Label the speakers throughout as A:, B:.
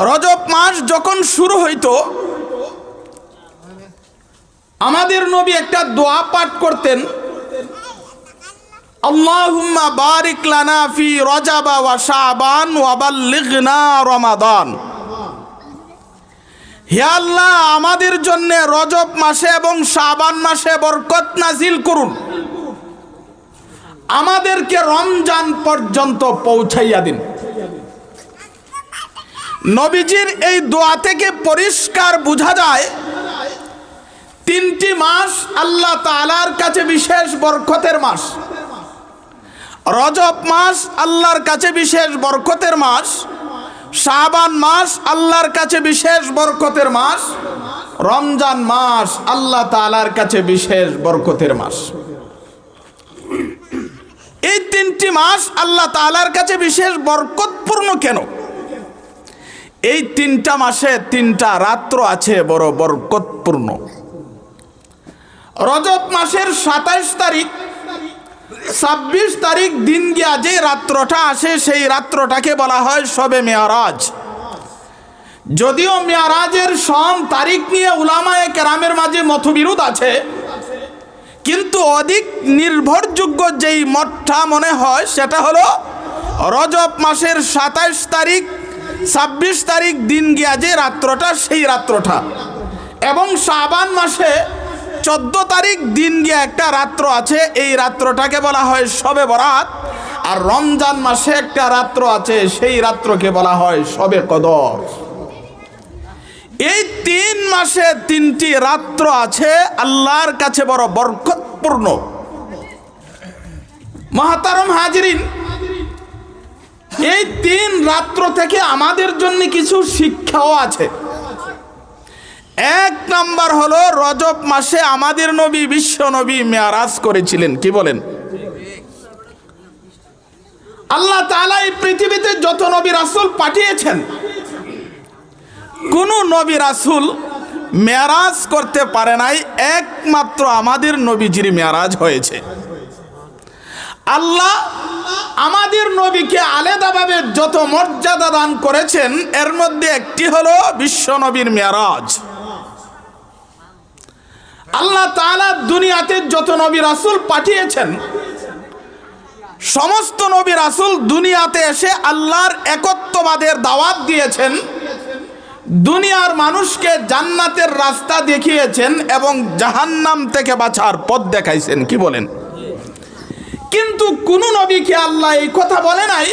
A: রজব মাস যখন শুরু হইতো, আমাদের নবী একটা দোয়া পাঠ করতেন। রমাদান। আমাদের জন্য রজব মাসে এবং শাবান মাসে বরকত নাজিল করুন। আমাদেরকে রমজান পর্যন্ত পৌঁছাইয়া দিন। নবীজির এই দোয়া থেকে পরিষ্কার বোঝা যায়, তিনটি মাস আল্লাহ তালার কাছে বিশেষ বরকতের মাস। রজব মাস আল্লাহর কাছে বিশেষ বরকতের মাস। শাবান মাস আল্লাহর কাছে বিশেষ বরকতের মাস। রমজান মাস আল্লাহ তালার কাছে বিশেষ বরকতের মাস। এই তিনটি মাস আল্লাহ তালার কাছে বিশেষ বরকতপূর্ণ কেন? এই তিনটা মাসে তিনটা রাত্র আছে বড় বরকতপূর্ণ। রজব মাসের সাতাইশ তারিখ, ছাব্বিশ তারিখ দিন গিয়া যে রাত্রটা আসে, সেই রাত্রটাকে বলা হয় সবে মেয়ারাজ। যদিও মেয়ারাজের সম তারিখ নিয়ে উলামায়ে কেরামের মাঝে মতবিরোধ আছে, কিন্তু অধিক নির্ভরযোগ্য যেই মঠটা মনে হয়, সেটা হলো রজব মাসের সাতাইশ তারিখ ছাব্বিশ তারিখ দিন গিয়া যে রাত্রটা, সেই রাত্রটা। এবং শাবান মাসে চোদ্দ তারিখ দিন গিয়া একটা রাত্র আছে, এই রাত্রটাকে বলা হয় সবে বরাত। আর রমজান মাসে একটা রাত্র আছে, সেই রাত্রকে বলা হয় সবে কদর। এই তিন মাসে তিনটি রাত্র আছে, আল্লাহর কাছে বড় বরকতপূর্ণ। মহাতারম হাজরিন এই তিন রাত্র থেকে আমাদের জন্য কিছু শিক্ষাও আছে। এক নাম্বার হলো রজব মাসে আমাদের নবী, বিশ্ব নবী মেয়ারাজ করেছিলেন। কি বলেন? আল্লাহ তাআলা এই পৃথিবীতে যত নবী রাসুল পাঠিয়েছেন, কোন নবী রাসুল মেয়ারাজ করতে পারে নাই, একমাত্র আমাদের নবীজির মেয়ারাজ হয়েছে। আল্লাহ আমাদের নবীকে আলাদাভাবে যত মর্যাদা দান করেছেন, এর মধ্যে একটি হলো বিশ্ব নবীর মেয়ারাজ। আল্লাহ তাআলা দুনিয়াতে যত নবী রাসূল পাঠিয়েছেন, সমস্ত নবী রাসূল দুনিয়াতে এসে আল্লাহর একত্ববাদের দাওয়াত দিয়েছেন, দুনিয়ার মানুষকে জান্নাতের রাস্তা দেখিয়েছেন এবং জাহান্নাম থেকে বাঁচার পথ দেখাইছেন। কি বলেন? কিন্তু কোন নবীকে আল্লাহ এই কথা বলে নাই?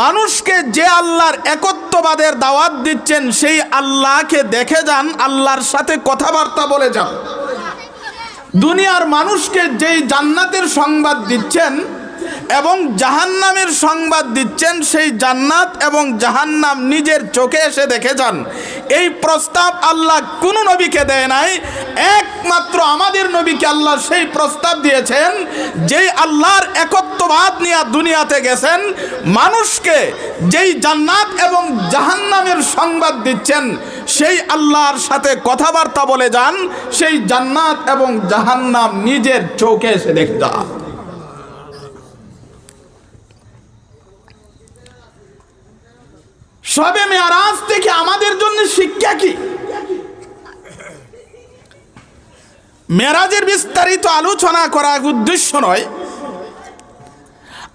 A: মানুষকে যে আল্লাহর একত্ববাদের দাওয়াত দিচ্ছেন, সেই আল্লাহকে দেখে যান, আল্লাহর সাথে কথাবার্তা বলে যান। দুনিয়ার মানুষকে যেই জান্নাতের সংবাদ দিচ্ছেন এবং জাহান্নামের সংবাদ দিচ্ছেন, সেই জান্নাত এবং জাহান্নাম নিজের চোখে এসে দেখে যান। এই প্রস্তাব আল্লাহ কোনো নবীকে দেয় নাই। একমাত্র আমাদের নবীকে আল্লাহ সেই প্রস্তাব দিয়েছেন, যেই আল্লাহর একত্ববাদ নিয়ে দুনিয়াতে গেছেন, মানুষকে যেই জান্নাত এবং জাহান্নামের সংবাদ দিচ্ছেন, সেই আল্লাহর সাথে কথাবার্তা বলে যান, সেই জান্নাত এবং জাহান্নাম নিজের চোখে এসে দেখে সবে মেয়ারাজ থেকে আমাদের জন্য শিক্ষা কি? মেরাজের বিস্তারিত আলোচনা করা উদ্দেশ্য নয়।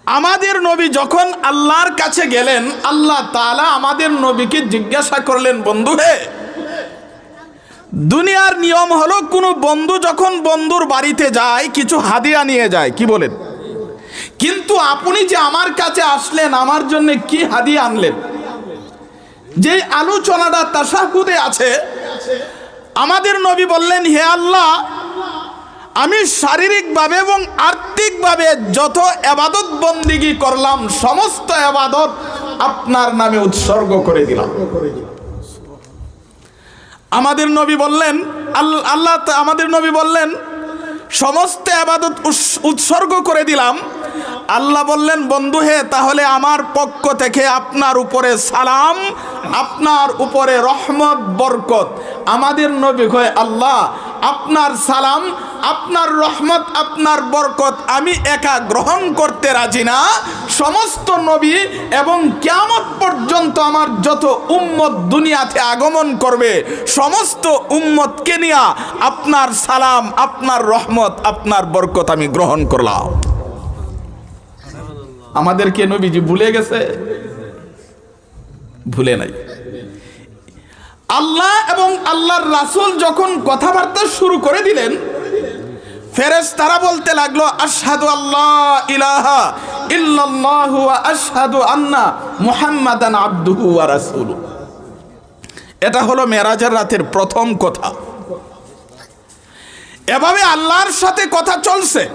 A: আমাদের নবী যখন আল্লাহর কাছে গেলেন, আল্লাহ তাআলা আমাদের নবীকে জিজ্ঞাসা করলেন, বন্ধু হে, দুনিয়ার নিয়ম হলো কোনো বন্ধু যখন বন্ধুর বাড়িতে যায়, কিছু হাদিয়া নিয়ে যায়। কি বলেন? কিন্তু আপনি যে আমার কাছে আসলেন, আমার জন্য কি হাদিয়া আনলেন? যে আলোচনাটা তাসাহুদে আছে, আমাদের নবী বললেন, হে আল্লাহ, আমি শারীরিকভাবে এবং আর্থিকভাবে যত আবাদত বন্দিগি করলাম, সমস্ত আবাদত আপনার নামে উৎসর্গ করে দিলাম। আমাদের নবী বললেন, আল- আল্লাহ আমাদের নবী বললেন, সমস্ত আবাদত উৎসর্গ করে দিলাম আল্লাহ বললেন, বন্ধু হে, তাহলে আমার পক্ষ থেকে আপনার উপরে সালাম, আপনার উপরে রহমত, বরকত। আমাদের নবী কয়, আল্লাহ, আপনার সালাম, আপনার রহমত, আপনার বরকত আমি একা গ্রহণ করতে রাজি না। সমস্ত নবী এবং কেমন পর্যন্ত আমার যত উম্মত দুনিয়াতে আগমন করবে, সমস্ত উম্মতকে নিয়ে আপনার সালাম, আপনার রহমত, আপনার বরকত আমি গ্রহণ করলাম। আমাদেরকে নবীজি ভুলে গেছে? ভুলে নাই। আল্লাহ এবং আল্লাহর রাসূল যখন কথাবার্তা শুরু করে দিলেন ফেরেস তারা বলতে লাগল, আশহাদু আল্লাহ ইলাহা ইল্লাল্লাহু ওয়া আশহাদু আন্না মুহাম্মাদান আবদুহু ওয়া রাসূলুহু। এটা হলো মেরাজের রাতের প্রথম কথা। এভাবে আল্লাহর সাথে কথা চলছে।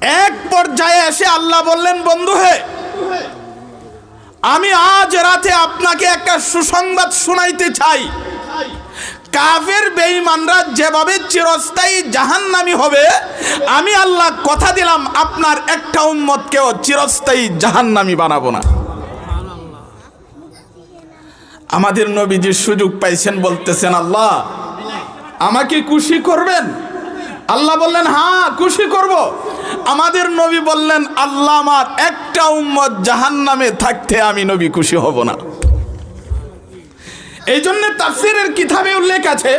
A: এক পর্যায়ে এসে আল্লাহ বললেন, বন্ধু হে, আমি আজ রাতে আপনাকে একটা সুসংবাদ শোনাইতে চাই। কাফের বেঈমানরা যেভাবে চিরস্থায়ী জাহান্নামি হবে, আমি আল্লাহ কথা দিলাম, আপনার একটা উম্মতকেও চিরস্থায়ী জাহান্নামি বানাবো না। আমাদের নবীজি সুযোগ পাইছেন, বলতেছেন, আল্লাহ, আমাকে খুশি করবেন? আল্লাহ বললেন হ্যাঁ খুশি করব। আমাদের নবী বললেন, আল্লাহ আমার একটা উম্মত জাহান্নামে থাকতে আমি নবী খুশি হব না। এই জন্য তাফসিরের কিতাবে উল্লেখ আছে,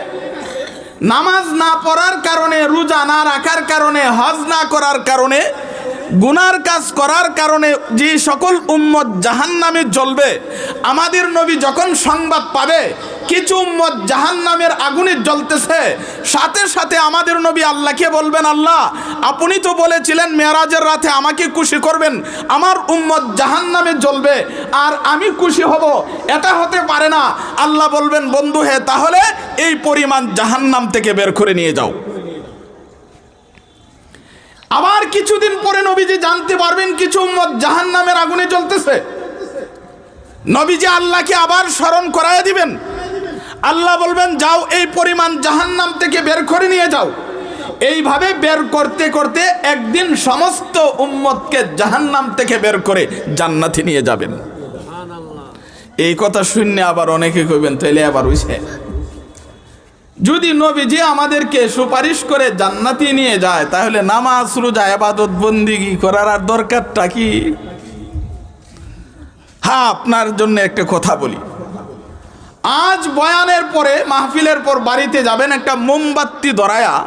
A: নামাজ না পড়ার কারণে, রোজা না রাখার কারণে, হজ না করার কারণে, গুনার কাজ করার কারণে যে সকল উম্মত জাহান নামে জ্বলবে, আমাদের নবী যখন সংবাদ পাবে কিছু উম্মত জাহান নামের আগুনে জ্বলতেছে। সাথে সাথে আমাদের নবী আল্লাহকে বলবেন, আল্লাহ, আপনি তো বলেছিলেন মেয়ারাজের রাতে আমাকে খুশি করবেন। আমার উম্মত জাহান নামে জ্বলবে আর আমি খুশি হব। এটা হতে পারে না। আল্লাহ বলবেন, বন্ধু হে, তাহলে এই পরিমাণ জাহান্নাম থেকে বের করে নিয়ে যাও। আবার কিছুদিন পরে নবীজি জানতে পারবেন কিছু উম্মত জাহান নামের আগুনে জ্বলতেছে। নবীজি আল্লাহকে আবার স্মরণ করায় দিবেন। আল্লাহ বলবেন, যাও, এই পরিমাণ জাহান্নাম থেকে বের করে নিয়ে যাও। এইভাবে বের করতে করতে একদিন সমস্ত উম্মতকে জাহান্নাম থেকে বের করে জান্নাতে নিয়ে যাবেন। এই কথা শুনলে আবার অনেকে কইবেন, তাইলে আবার হইছে? যদি নবীজি আমাদেরকে সুপারিশ করে জান্নাতি নিয়ে যায়, তাহলে নামাজ, রোজা আবাদত বন্দিগি করার আর দরকারটা কি? হ্যাঁ আপনার জন্য একটা কথা বলি। আজ বয়ানের পরে, মাহফিলের পর বাড়িতে যাবেন একটা মোমবাতি ধরায়া।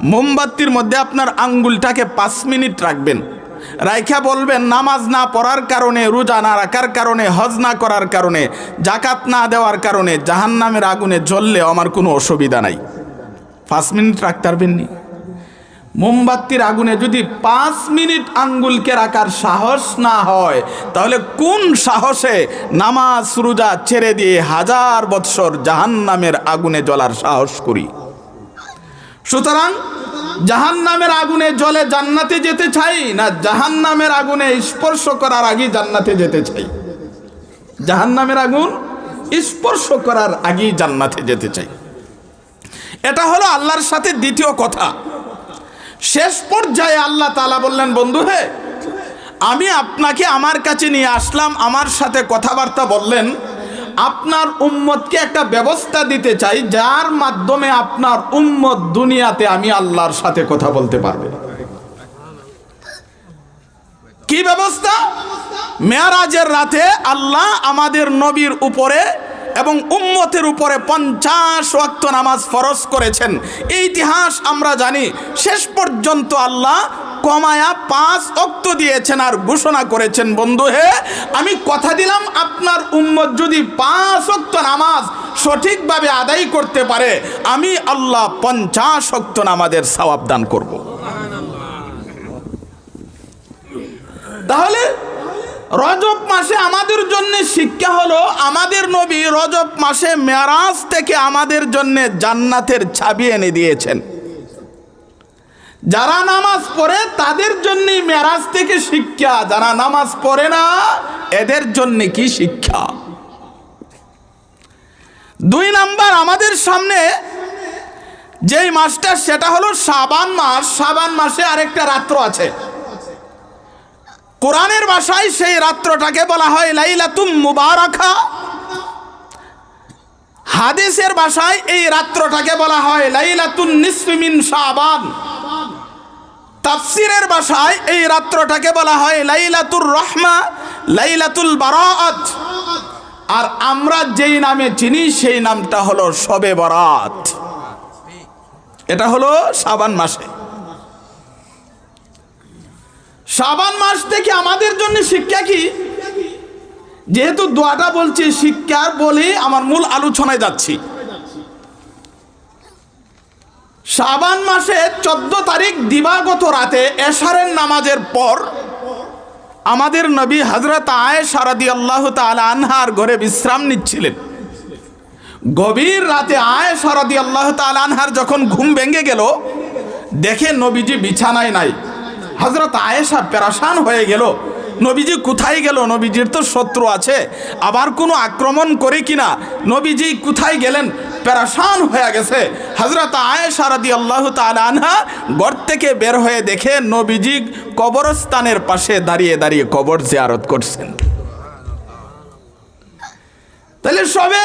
A: মোমবাতির মধ্যে আপনার আঙ্গুলটাকে পাঁচ মিনিট রাখবেন। রাইখা বলবেন, নামাজ না পড়ার কারণে, রোজা না রাখার কারণে, হজ না করার কারণে জাকাত না দেওয়ার কারণে, জাহান্নামের আগুনে জ্বললে আমার কোনো অসুবিধা নাই। পাঁচ মিনিট রাখতে পারবেননি? মোমবাতির আগুনে যদি পাঁচ মিনিট আঙ্গুলকে রাখার সাহস না হয়, তাহলে কোন সাহসে নামাজ, রোজা ছেড়ে দিয়ে হাজার বৎসর জাহান্নামের আগুনে জ্বলার সাহস করি? সুতরাং জাহান নামের আগুনে জলে জান্নাতে যেতে চাই না জাহান নামের আগুনে স্পর্শ করার আগে জান্নাতে যেতে চাই? জাহান নামের আগুন স্পর্শ করার আগেই জান্নাতে যেতে চাই। এটা হলো আল্লাহর সাথে দ্বিতীয় কথা। শেষ পর্যায়ে আল্লাহ তালা বললেন, বন্ধু হে, আমি আপনাকে আমার কাছে নিয়ে আসলাম, আমার সাথে কথাবার্তা বললেন। আপনার উম্মতকে একটা ব্যবস্থা দিতে চাই, যার মাধ্যমে আপনার উম্মত দুনিয়াতে আমি আল্লাহর সাথে কথা বলতে পারবে। কি ব্যবস্থা? মেয়ারাজের রাতে আল্লাহ আমাদের নবীর উপরে এবং উম্মতের উপরে পঞ্চাশ ওয়াক্ত নামাজ ফরজ করেছেন। এই ইতিহাস আমরা জানি, শেষ পর্যন্ত আল্লাহ কমায়া পাঁচ অক্ত দিয়েছেন আর ঘোষণা করেছেন, বন্ধু হে, আমি কথা দিলাম, আপনার উম্মত যদি পাঁচ অক্ত নামাজ সঠিকভাবে আদায় করতে পারে, আমি আল্লাহ পঞ্চাশ অক্ত নামাজের সওয়াব দান করব। তাহলে রজব মাসে আমাদের জন্য শিক্ষা হলো, আমাদের নবী রজব মাসে মেরাজ থেকে আমাদের জন্য জান্নাতের ছাবি এনে দিয়েছেন। যারা নামাজ পড়ে, তাদের জন্যই মেরাজ থেকে শিক্ষা। যারা নামাজ পড়ে না, এদের জন্য কি শিক্ষা? দুই নাম্বার, আমাদের সামনে যেই মাসটা, সেটা হলো সাবান মাস। সাবান মাসে আরেকটা রাত্র আছে। কোরআনের ভাষায় সেই রাত্রটাকে বলা হয় লাইলাতুম মুবারাকা। হাদিসের ভাষায় এই রাত্রটাকে বলা হয় লাইলাতুন নিসফিমিন শাবান। তাফসিরের ভাষায় এই রাত্রটাকে বলা হয় লাইলাতুর রহমা, লাইলাতুল বারাত আর আমরা যেই নামে চিনি সেই নামটা হলো শবে বরাত। এটা হলো শাবান মাসে। শাবান মাস থেকে আমাদের জন্য শিক্ষা কি? যেহেতু দোয়াটা বলছি, শিক্ষার বলে আমার মূল আলোচনায় যাচ্ছি। শাবান মাসে চোদ্দ তারিখ দিবাগত রাতে এশারের নামাজের পর আমাদের নবী হজরত আয় সারাদি আল্লাহ আনহার ঘরে বিশ্রাম নিচ্ছিলেন। গভীর রাতে আয় সারাদি আল্লাহ আনহার যখন ঘুম ভেঙে গেল, দেখে নবীজি বিছানায় নাই। হজরত আয়েশা পেরাসান হয়ে গেল। নবীজি কোথায় গেল? নবীজির তো শত্রু আছে। আবার কোনো আক্রমণ করে কিনা? নবীজি কোথায় গেলেন? পেরাসান হয়ে গেছে। হজরত আয়েশা রাদি আল্লাহ আনহা ঘর থেকে বের হয়ে দেখে নবীজি কবরস্থানের পাশে দাঁড়িয়ে দাঁড়িয়ে কবর জিয়ারত করছেন। তাহলে সবে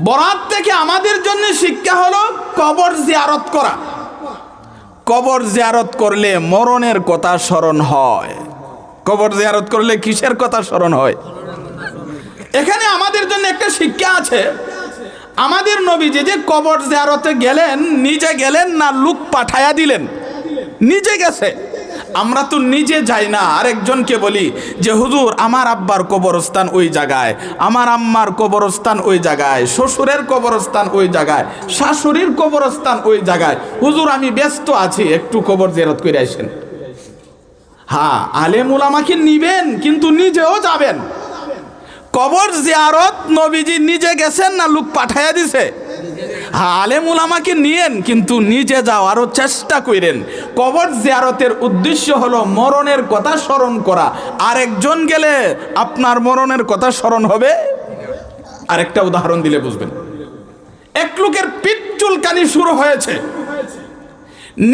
A: বরাত থেকে আমাদের জন্য শিক্ষা হলো কবর জিয়ারত করা। কবর জিয়ারত করলে মরণের কথা স্মরণ হয়। কবর জিয়ারত করলে কিসের কথা স্মরণ হয়? এখানে আমাদের জন্য একটা শিক্ষা আছে। আমাদের নবী যে যে কবর জিয়ারতে গেলেন, নিজে গেলেন না, লুক পাঠায়া দিলেন? নিজে গেছে। আমরা তো নিজে যাই না, আরেকজনকে বলি যে, হুজুর, আমার আব্বার কবরস্থান ওই জায়গায়, আমার আম্মার কবরস্থান ওই জায়গায়, শ্বশুরের কবরস্থান ওই জায়গায়, শাশুড়ির কবরস্থান ওই জায়গায়। হুজুর, আমি ব্যস্ত আছি, একটু কবর জেরত করে আসেন। হ্যাঁ আলেমুল আমাকে নিবেন, কিন্তু নিজেও যাবেন। কবর জিয়ারত নবীজি নিজে গেছেন না, লোক পাঠাইয়া দিছে? আলেমুল আমাকে নিয়েন, কিন্তু নিজে যাওয়ারও চেষ্টা করেন কবর জিয়ারতের উদ্দেশ্য হলো মরণের কথা স্মরণ করা। আরেকজন গেলে আপনার মরণের কথা স্মরণ হবে। আরেকটা উদাহরণ দিলে বুঝবেন। এক লোকের পিঠ চুলকানি শুরু হয়েছে।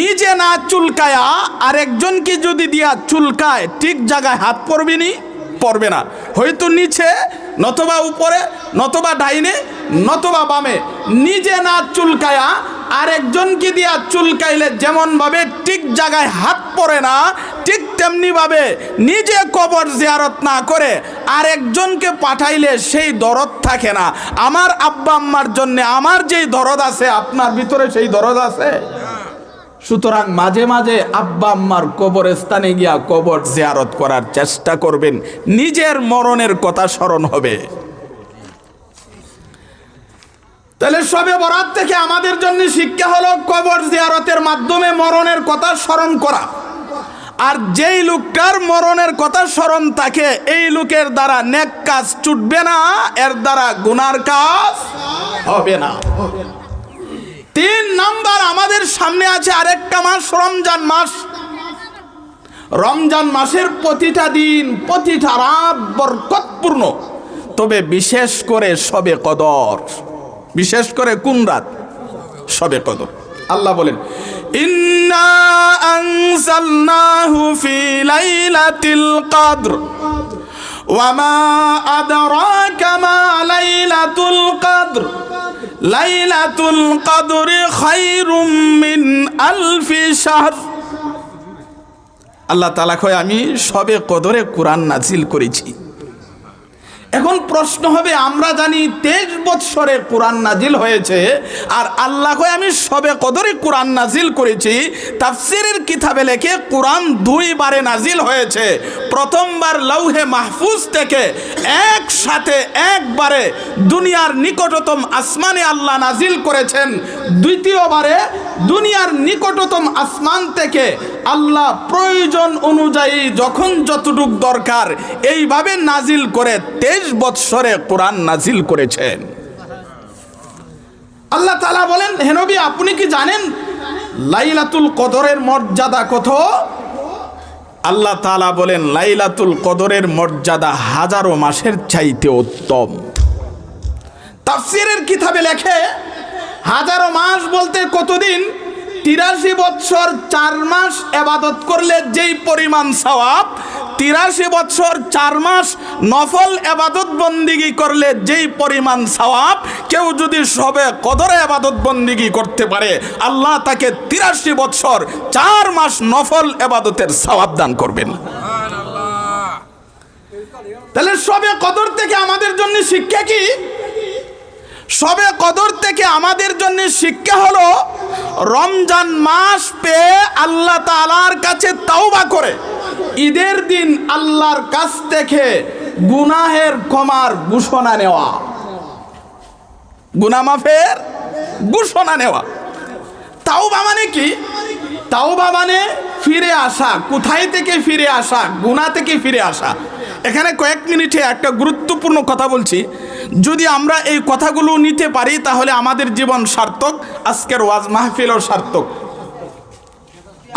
A: নিজে না চুলকায়া আরেকজনকে যদি দিয়া চুলকায়, ঠিক জায়গায় হাত পড়বিনি পড়বে না। হয়তো নিচে, নতবা উপরে, নতবা ডাইনে নতবা বামে, নিজে না চুলকায়া আরেকজনকে দিয়া চুলকাইলে যেমনভাবে ঠিক জায়গায় হাত পড়ে না, ঠিক তেমনিভাবে নিজে কবর জিয়ারত না করে আরেকজনকে পাঠাইলে সেই দরদ থাকে না। আমার আব্বা আম্মার জন্যে আমার যেই দরদ আছে, আপনার ভিতরে সেই দরদ আছে? সুতরাং মাঝে মাঝে আব্বা আম্মার কবরস্থানে গিয়া কবর জিয়ারত করার চেষ্টা করবেন, নিজের মরণের কথা স্মরণ হবে। তাহলে সবে বরাত থেকে আমাদের জন্য শিক্ষা হলো কবর জিয়ারতের মাধ্যমে মরণের কথা স্মরণ করা। আর যেই লোকটার মরণের কথা স্মরণ থাকে, এই লোকের দ্বারা নেক কাজ ছুটবে না, এর দ্বারা গুনার কাজ হবে না। তিন নাম্বার আমাদের সামনে আছে আরেকটা মাস, রমজান মাস। রমজান মাসের প্রতিটা দিন, প্রতিটা রাত বরকতপূর্ণ। তবে বিশেষ করে সবে কদর। বিশেষ করে কোন রাত? সবে কদর। আল্লাহ বলেন লাইলাতিল মিন আলফি আল্লাহ তালা কয়, আমি সবে কদরে কোরআন নাজিল করেছি। এখন প্রশ্ন হবে, আমরা জানি তেইশ বৎসরে কোরআন নাজিল হয়েছে, আর আল্লাহ কয়, আমি সবে কদরে কোরআন নাজিল করেছি, তাফসিরের কিতাবে লেখে কোরআন দুইবারে নাজিল হয়েছে। প্রথমবার লৌহে মাহফুজ থেকে একসাথে একবারে দুনিয়ার নিকটতম আসমানে আল্লাহ নাজিল করেছেন। দ্বিতীয়বারে দুনিয়ার নিকটতম আসমান থেকে আল্লাহ প্রয়োজন অনুযায়ী যখন যতটুক দরকার এইভাবে নাজিল করে তেইশ বৎসরে কোরআন নাজিল করেছেন। আল্লাহ তালা বলেন হেনবি আপনি কি জানেন লাইলাতুল কদরের মর্যাদা কত? আল্লাহ তালা বলেন, লাইলাতুল কদরের মর্যাদা হাজারো মাসের চাইতে উত্তম। তাফসিরের কিতাবে লেখে, হাজারো মাস বলতে কতদিন? তিরাশি বৎসর চার মাস এবাদত করলে যেই পরিমাণ সওয়াব তিরাশি বৎসর চার মাস নফল এবাদত বন্দিগি করলে যেই পরিমাণ সওয়াব কেউ যদি সবে কদরে এবাদত বন্দিগি করতে পারে আল্লাহ তাকে তিরাশি বৎসর চার মাস নফল এবাদতের সওয়াব দান করবেন। তাহলে সবে কদর থেকে আমাদের জন্য শিক্ষা কি? সবে কদর থেকে আমাদের জন্য শিক্ষা হলো, রমজান মাস পেয়ে আল্লাহ তালার কাছে তাওবা করে। ঈদের দিন আল্লাহর কাছ থেকে গুনাহের ক্ষমার ঘোষণা নেওয়া। গুনামাফের ঘোষণা নেওয়া। তাওবা মানে কি? তাওবা মানে ফিরে আসা, কোথায় থেকে ফিরে আসা গুণা থেকে ফিরে আসা। এখানে কয়েক মিনিটে একটা গুরুত্বপূর্ণ কথা বলছি। যদি আমরা এই কথাগুলো নিতে পারি, তাহলে আমাদের জীবন সার্থক, আজকের ওয়াজ মাহফিলও সার্থক।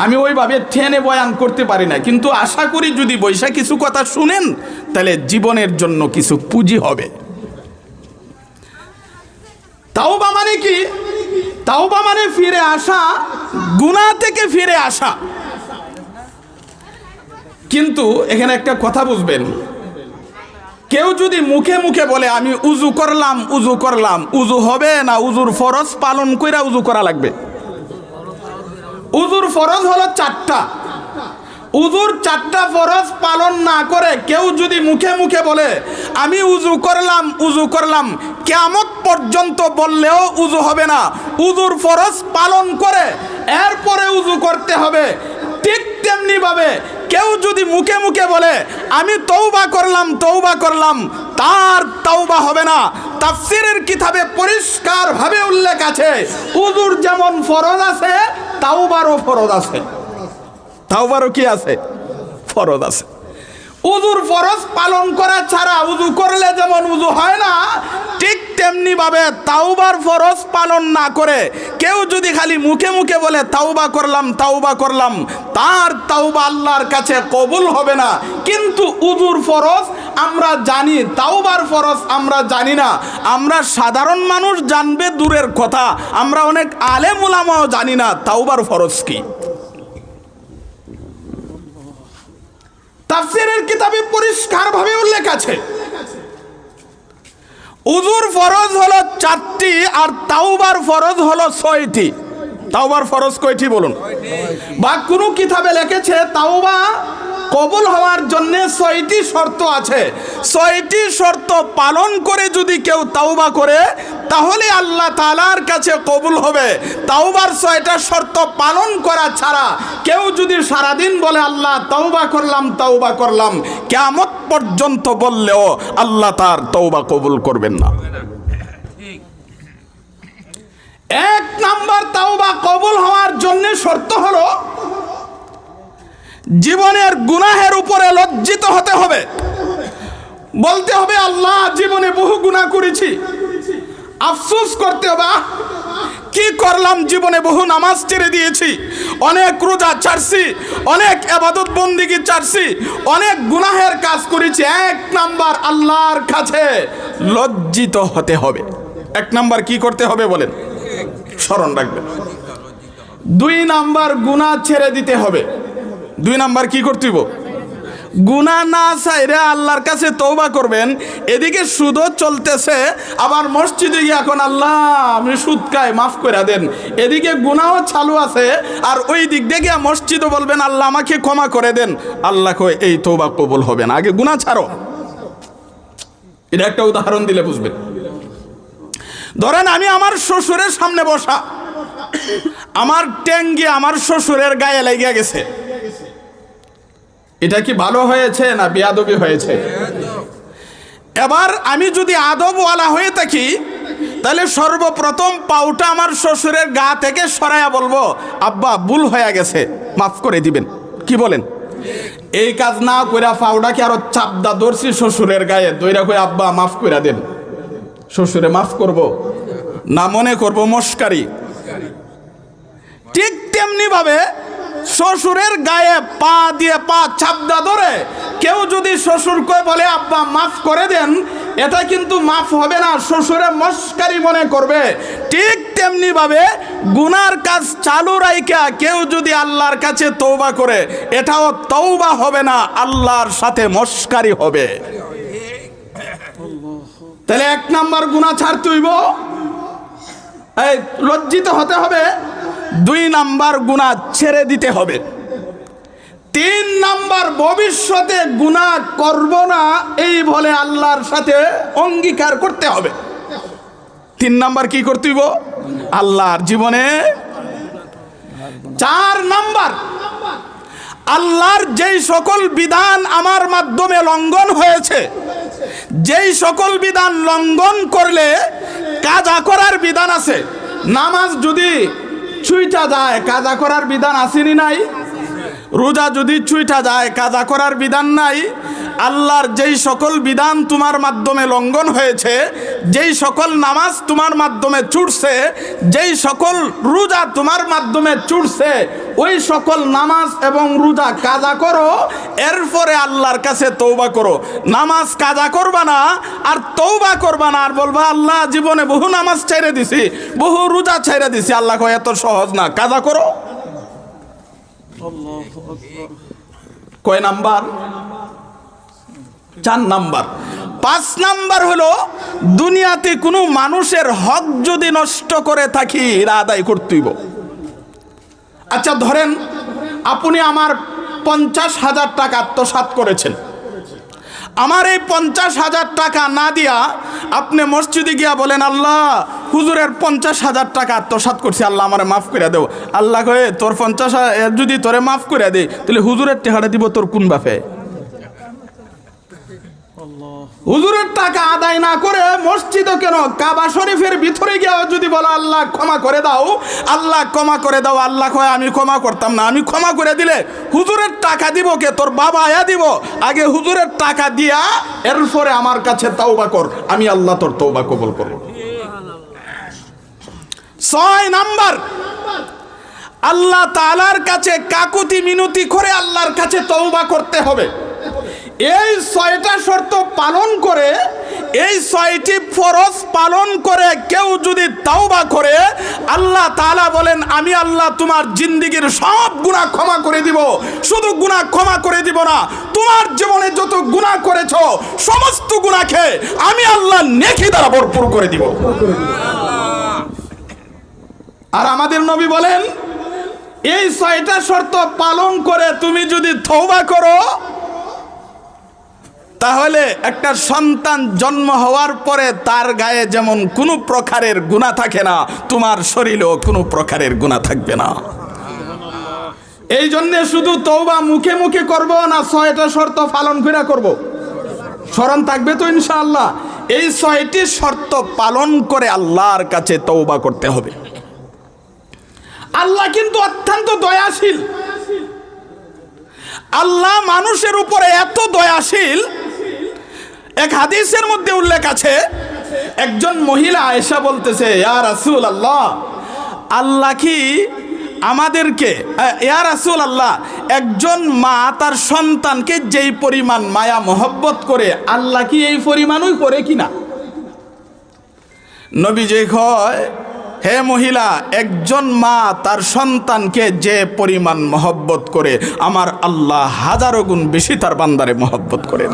A: আমি ওইভাবে ঠেনে বয়ান করতে পারি না, কিন্তু আশা করি যদি বৈশা কিছু কথা শুনেন, তাহলে জীবনের জন্য কিছু পুঁজি হবে। তাওবা মানে কি? তাওবা মানে ফিরে আসা গুনাহ থেকে ফিরে আসা। কিন্তু এখানে একটা কথা বুঝবেন। কেউ যদি মুখে মুখে বলে, আমি উজু করলাম উজু করলাম উজু হবে না উজুর ফরজ পালন কইরা উজু করা লাগবে। উজুর ফরজ হলো চারটা। উজুর চারটা ফরজ পালন না করে কেউ যদি মুখে মুখে বলে, আমি উজু করলাম উজু করলাম কেমত পর্যন্ত বললেও উজু হবে না। উজুর ফরজ পালন করে এরপরে উজু করতে হবে। ঠিক তেমনি ভাবে কেউ যদি মুখে মুখে বলে, আমি তৌবা করলাম তৌবা করলাম তার তৌবা হবে না। তাফসিরের কিতাবে পরিষ্কার ভাবে উল্লেখ আছে, উজুর যেমন ফরজ আছে, তাওবারও ফরজ আছে। তাওবারও কি আছে? ফরজ আছে। উজুর ফরজ পালন করা ছাড়া উজু করলে যেমন উজু হয় না, ঠিক তেমনি ভাবে তাওবার ফরজ পালন না করে কেউ যদি খালি মুখে মুখে বলে, তাওবা করলাম তাওবা করলাম তার তাওবা আল্লাহর কাছে কবুল হবে না। কিন্তু উজুর ফরজ আমরা জানি, তাওবার ফরজ আমরা জানি না। আমরা সাধারণ মানুষ জানবে দূরের কথা। আমরা অনেক আলেম উলামাও জানি না তাওবার ফরজ কি। তাফসিরের কিতাবে পরিষ্কারভাবে উল্লেখ আছে। উজুর ফরজ হলো চারটি আর তাওবার ফরজ হলো ছয়টি। তাওবার ফরজ কয়টি বলুন? বা কোনো কিতাবে লিখেছে তাওবা কবুল হওয়ার জন্য ছয়টি শর্ত আছে। ছয়টি শর্ত পালন করে যদি কেউ তাওবা করে, তাহলে আল্লাহ তালার কাছে কবুল হবে। তাওবার ছয়টা শর্ত পালন করা ছাড়া কেউ যদি সারাদিন বলে, আল্লাহ, তওবা করলাম তওবা করলাম। কেমত পর্যন্ত বললেও আল্লাহ তার তওবা কবুল করবেন না। এক নাম্বার তাওবা কবুল হওয়ার জন্য শর্ত হলো জীবনের গুনাহের উপরে লজ্জিত হতে হবে। বলতে হবে, আল্লাহ জীবনে বহু গুনাহ করেছি। আফসুস করতে হবে কি করলাম? জীবনে বহু নামাজ ছেড়ে দিয়েছি, অনেক রোজা ছাড়ছি, অনেক আবাদত বন্দিগি ছাড়ছি, অনেক গুনাহের কাজ করেছি। এক নাম্বার আল্লাহর কাছে লজ্জিত হতে হবে। এক নাম্বার কি করতে হবে বলেন? স্মরণ রাখবেন। দুই নাম্বার গুনাহ ছেড়ে দিতে হবে। দুই নাম্বার কি করতে হইব গুনা না চাইরে আল্লাহর কাছে তৌবা করবেন, এদিকে সুদও চলতেছে, আবার মসজিদে গিয়ে এখন আল্লাহ আমি সুদ খাই মাফ করে দেন। এদিকে গুনাও চালু আছে, আর ওই দিক দিয়ে গিয়ে মসজিদও বলবেন, আল্লাহ আমাকে ক্ষমা করে দেন। আল্লাহ কয়, এই তৌবা কবুল হবে না। আগে গুনাহ ছাড়ো। এটা একটা উদাহরণ দিলে বুঝবেন। ধরেন আমি আমার শ্বশুরের সামনে বসা, আমার ট্যাঙ্গি আমার শ্বশুরের গায়ে লেগে গেছে। এটা কি ভালো হয়েছে না বেয়াদবি হয়েছে? এবার আমি যদি আদবওয়ালা হয়ে থাকি, তাহলে সর্বপ্রথম পাউটা আমার শ্বশুরের গা থেকে সরাইয়া বলব, আব্বা, ভুল হয়ে গেছে, মাফ করে দিবেন। কি বলেন? এই কাজ না কইরা পাউডাকে আরও চাপদা ধরছি শ্বশুরের গায়ে? দইরা কই আব্বা, মাফ কইরা দেন। শ্বশুরে, মাফ করব। না মনে করব, মস্কারি। ঠিক তেমনি ভাবে শ্বশুরের গায়ে পা দিয়ে পা চাপদা ধরে কেউ যদি শ্বশুরকে বলে, আব্বা, মাফ করে দেন। এটা কিন্তু মাফ হবে না, শ্বশুরে মস্কারি মনে করবে। ঠিক তেমনি ভাবে গুনার কাজ চালু রাইকা কেউ যদি আল্লাহর কাছে তৌবা করে, এটাও তৌবা হবে না, আল্লাহর সাথে মস্কারি হবে। তাহলে এক নাম্বার গুণা ছাড়তে হইব। এই, লজ্জিত হতে হবে। দুই নাম্বার গুণা ছেড়ে দিতে হবে। তিন নাম্বার ভবিষ্যতে গুণা করব না, এই বলে আল্লাহর সাথে অঙ্গীকার করতে হবে। তিন নাম্বার কি করতে হইব আল্লাহর জীবনে। চার নাম্বার, আল্লাহর যেই সকল বিধান আমার মাধ্যমে লঙ্ঘন হয়েছে, যেই সকল বিধান লঙ্ঘন করলে কাজা করার বিধান আছে। নামাজ যদি ছুইটা যায়, কাজা করার বিধান আসেনি নাই? রোজা যদি ছুইটা যায়, কাজা করার বিধান নাই? আল্লাহর যেই সকল বিধান তোমার মাধ্যমে লঙ্ঘন হয়েছে, যেই সকল নামাজ তোমার মাধ্যমে ছুটছে, যেই সকল রোজা তোমার মাধ্যমে ছুটছে ওই সকল নামাজ এবং রোজা কাজা করো, এরপরে আল্লাহর কাছে তৌবা করো। নামাজ কাজা করবা না, আর তৌবা করবা না, আর বলবা, আল্লাহ, জীবনে বহু নামাজ ছেড়ে দিছি, বহু রোজা ছেড়ে দিছি। আল্লাহ কয়, এত সহজ না, কাজা করো। কয় নাম্বার? চার নাম্বার। পাঁচ নাম্বার হলো, দুনিয়াতে কোনো মানুষের হক যদি নষ্ট করে থাকি, এরা আদায় করতেইব। আচ্ছা ধরেন আপনি আমার পঞ্চাশ হাজার টাকা আত্মসাত করেছেন। আমার এই পঞ্চাশ হাজার টাকা না দিয়া আপনি মসজিদে গিয়া বলেন, আল্লাহ, হুজুরের পঞ্চাশ হাজার টাকা আত্মসাত করছি, আল্লাহ আমার মাফ করে দেও। আল্লাহ কয়ে, তোর পঞ্চাশ যদি তোরে মাফ করে দেয় তাহলে হুজুরের টেহারে দিব তোর কোন বাপে? হুজুরের টাকা আদায় না করে মসজিদে কেন? কাবা শরীফের ভিতরে গিয়ে যদি বলো, আল্লাহ ক্ষমা করে দাও, আল্লাহ ক্ষমা করে দাও, আল্লাহ কয়, আমি ক্ষমা করতাম না, আমি ক্ষমা করে দিলে হুজুরের টাকা দিব কে? তোর বাবা আয়া দিব। আগে হুজুরের টাকা দিয়া এরপরে আমার কাছে তাওবা কর, আমি আল্লাহ তোর তওবা কবুল করব। ছয় নাম্বার, আল্লাহ তাআলার কাছে কাকুতি মিনতি করে আল্লাহর কাছে তওবা করতে হবে। এই ছয়টা শর্ত পালন করে, এই ছয়টি ফরজ পালন করে কেউ যদি তাওবা করে, আল্লাহ তাআলা বলেন, আমি আল্লাহ তোমার জিন্দিগির সব গুনাহ ক্ষমা করে দিব। শুধু গুনাহ ক্ষমা করে দিব না, তোমার জীবনে যত গুনাহ করেছ, সমস্ত গুনাহকে আমি আল্লাহ নেকি দ্বারা ভরপুর করে দিব। আর আমাদের নবী বলেন, এই ছয়টা শর্ত পালন করে তুমি যদি তওবা করো তাহলে একটা সন্তান জন্ম হওয়ার পরে তার গায়ে যেমন কোনো প্রকারের গুণা থাকে না, তোমার শরীরেও কোনো প্রকারের গুণা থাকবে না। এই জন্যে শুধু তৌবা মুখে মুখে করব না ছয়টা শর্ত পালন করে করব। স্মরণ থাকবে তো ইনশাআল্লাহ। এই ছয়টি শর্ত পালন করে আল্লাহর কাছে তৌবা করতে হবে। আল্লাহ কিন্তু অত্যন্ত দয়াশীল। আল্লাহ মানুষের উপরে এত দয়াশীল এক হাদিসের মধ্যে উল্লেখ আছে, একজন মহিলা এসা বলতেছে, ইয়া রাসূল আল্লাহ আল্লাহ কি আমাদেরকে ইয়া রাসূল আল্লাহ একজন মা তার সন্তানকে যেই পরিমাণ মায়া, মহব্বত করে, আল্লাহ কি এই পরিমাণই করে কিনা? নবী যে কয়, হে মহিলা, একজন মা তার সন্তানকে যে পরিমাণ মহব্বত করে, আমার আল্লাহ হাজারো গুণ বেশি তার বান্দারে মহব্বত করেন।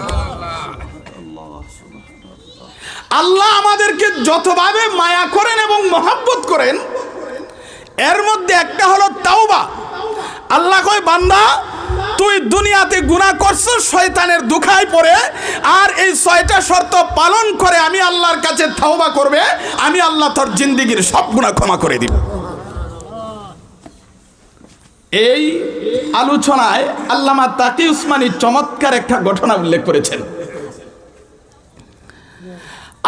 A: আল্লাহ আমাদেরকে যতভাবে মায়া করেন এবং মহাব্বত করেন, এর মধ্যে একটা হলো তাওবা। আল্লাহ কয়, বান্দা, তুই দুনিয়াতে গুনাহ করছ শয়তানের দুখায় পড়ে, আর এই ছয়টা শর্ত পালন করে আমি আল্লাহর কাছে তাওবা করবে, আমি আল্লাহ তোর জিন্দিগির সব গুনাহ ক্ষমা করে দিব। এই আলোচনায় আল্লামা তাকি উসমানী চমৎকার একটা ঘটনা উল্লেখ করেছেন।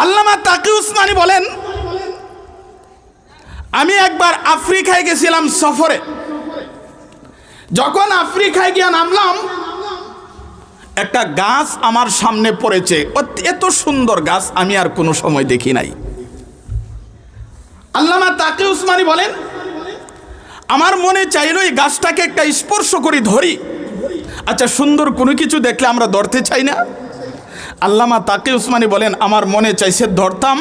A: আল্লামা তাকি উসমানি বলেন, আমি একবার আফ্রিকায় গেছিলাম সফরে। যখন আফ্রিকায় গিয়ে নামলাম, একটা গাছ আমার সামনে পড়েছে। এত সুন্দর গাছ আমি আর কোনো সময় দেখি নাই। আল্লামা তাকে উসমানি বলেন, আমার মনে চাইলো এই গাছটাকে একটা স্পর্শ করি ধরি। আচ্ছা সুন্দর কোনো কিছু দেখলে আমরা ধরতে চাই না? আল্লামা তাকে উসমানি বলেন, আমার মনে চাইছে ধরতাম,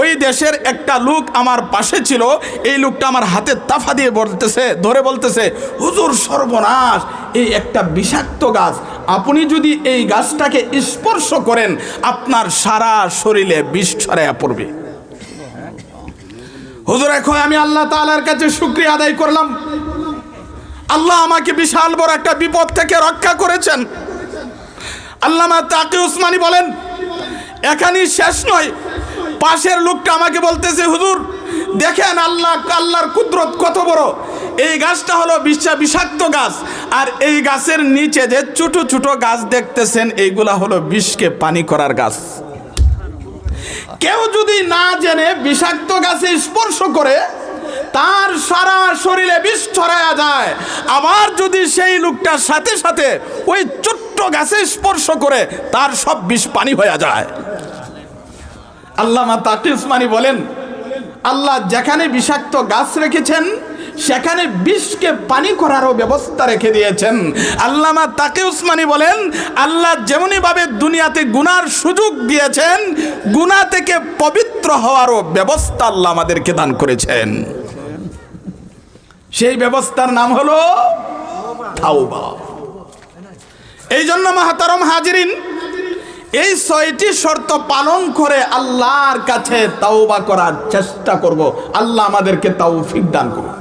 A: ওই দেশের একটা লোক আমার পাশে ছিল, এই লোকটা আমার হাতে তাফা দিয়ে বলতেছে, ধরে বলতেছে, হুজুর সর্বনাশ, এই একটা বিষাক্ত গাছ, আপনি যদি এই গাছটাকে স্পর্শ করেন, আপনার সারা শরীরে বিষ ছড়াইয়া পড়বে। হুজুর, এখন আমি আল্লাহ তাআলার কাছে শুক্রিয়া আদায় করলাম। আল্লাহ আমাকে বিশাল বড় একটা বিপদ থেকে রক্ষা করেছেন। আল্লামা তাকে উসমানি বলেন, এখানেই শেষ নয়। পাশের লোকটা আমাকে বলতেছে, হুজুর, দেখেন আল্লাহ, আল্লাহর কুদরত কত বড়। এই গাছটা হলো বিশ্বা বিষাক্ত গাছ, আর এই গাছের নিচে যে ছোট ছোট গাছ দেখতেছেন, এইগুলা হলো বিষকে পানি করার গাছ। কেউ যদি না জেনে বিষাক্ত গাছে স্পর্শ করে, তার সারা শরীরে বিষ ছড়ায়া যায়। আবার যদি সেই লোকটার সাথে সাথে ওই ছোট্ট গাছে স্পর্শ করে তার সব বিষ পানি হয়ে যায়। আল্লামা তাকি উসমানি বলেন, আল্লাহ যেখানে বিষাক্ত গাছ রেখেছেন, সেখানে বিষকে পানি করারও ব্যবস্থা রেখে দিয়েছেন। আল্লামা তাকে উসমানি বলেন, আল্লাহ যেমনই ভাবে দুনিয়াতে গুনার সুযোগ দিয়েছেন গুনাহ থেকে পবিত্র হওয়ারও ব্যবস্থা আল্লাহ আমাদেরকে দান করেছেন। সেই ব্যবস্থার নাম হলো তাওবা। এই জন্য মাহাতারম হাজিরিন, এই ছয়টি শর্ত পালন করে আল্লাহর কাছে তাওবা করার চেষ্টা করব। আল্লাহ আমাদেরকে তাও দান করুন